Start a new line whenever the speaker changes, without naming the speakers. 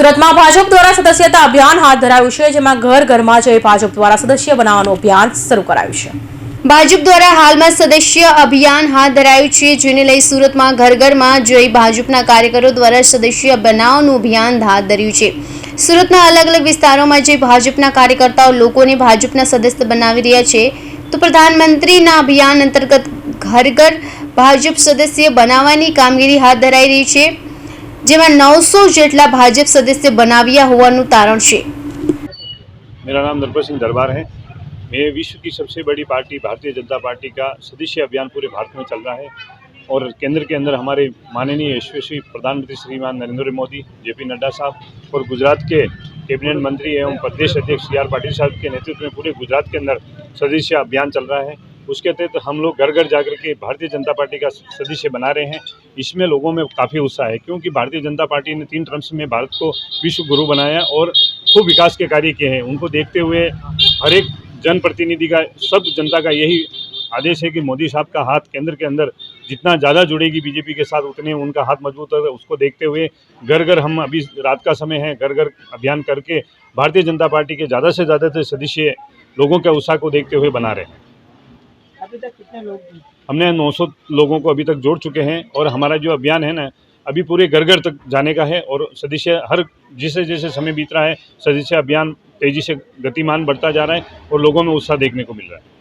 સુરતમાં ભાજપ દ્વારા સદસ્યતા અભિયાન હાથ ધરાયું છે, જેમાં ઘર ઘરમાં જઈ ભાજપ દ્વારા સદસ્ય બનાવવાનું અભિયાન શરૂ કરાયું છે.
ભાજપ દ્વારા હાલમાં સદસ્ય અભિયાન હાથ ધરાયું છે, જેને લઈ સુરતમાં ઘર ઘરમાં જઈ ભાજપના કાર્યકરો દ્વારા સદસ્ય બનાવવાનું અભિયાન હાથ ધર્યું છે. સુરતના અલગ અલગ વિસ્તારોમાં જે ભાજપના કાર્યકર્તાઓ લોકોને ભાજપના સદસ્ય બનાવી રહ્યા છે. તો પ્રધાનમંત્રીના અભિયાન અંતર્ગત ઘર ઘર ભાજપ સદસ્ય બનાવવાની કામગીરી હાથ ધરાઈ રહી છે. જેમાં નવસો જેટલા ભાજપ સદસ્ય બનાવ્યા હોવાનું તારણ છે
मेरा नाम नरपत सिंह दरबार है मैं विश्व की सबसे बड़ी पार्टी भारतीय जनता पार्टी का सदस्य अभियान पूरे भारत में चल रहा है और केंद्र के अंदर हमारे माननीय यशस्वी प्रधानमंत्री श्रीमान नरेंद्र मोदी जेपी नड्डा साहब और गुजरात के कैबिनेट मंत्री एवं प्रदेश अध्यक्ष सी आर पाटिल साहब के नेतृत्व में पूरे गुजरात के अंदर सदस्य अभियान चल रहा है उसके तहत हम लोग घर घर जाकर के भारतीय जनता पार्टी का सदस्य बना रहे हैं। इसमें लोगों में काफ़ी उत्साह है, क्योंकि भारतीय जनता पार्टी ने तीन टर्म्स में भारत को विश्व गुरु बनाया और खूब विकास के कार्य किए हैं। उनको देखते हुए हर एक जनप्रतिनिधि का, सब जनता का यही आदेश है कि मोदी साहब का हाथ केंद्र के अंदर जितना ज़्यादा जुड़ेगी बीजेपी के साथ, उतने उनका हाथ मज़बूत होगा। उसको देखते हुए घर घर हम अभी रात का समय है घर घर अभियान करके भारतीय जनता पार्टी के ज़्यादा से ज़्यादा सदस्य लोगों के उत्साह को देखते हुए बना रहे हैं।
अभी तक कितने लोग?
हमने 900 लोगों को अभी तक जोड़ चुके हैं और हमारा जो अभियान है ना, अभी पूरे घर घर तक जाने का है और सदस्य हर, जैसे जैसे समय बीत रहा है सदस्य अभियान तेज़ी से गतिमान बढ़ता जा रहा है और लोगों में उत्साह देखने को मिल रहा है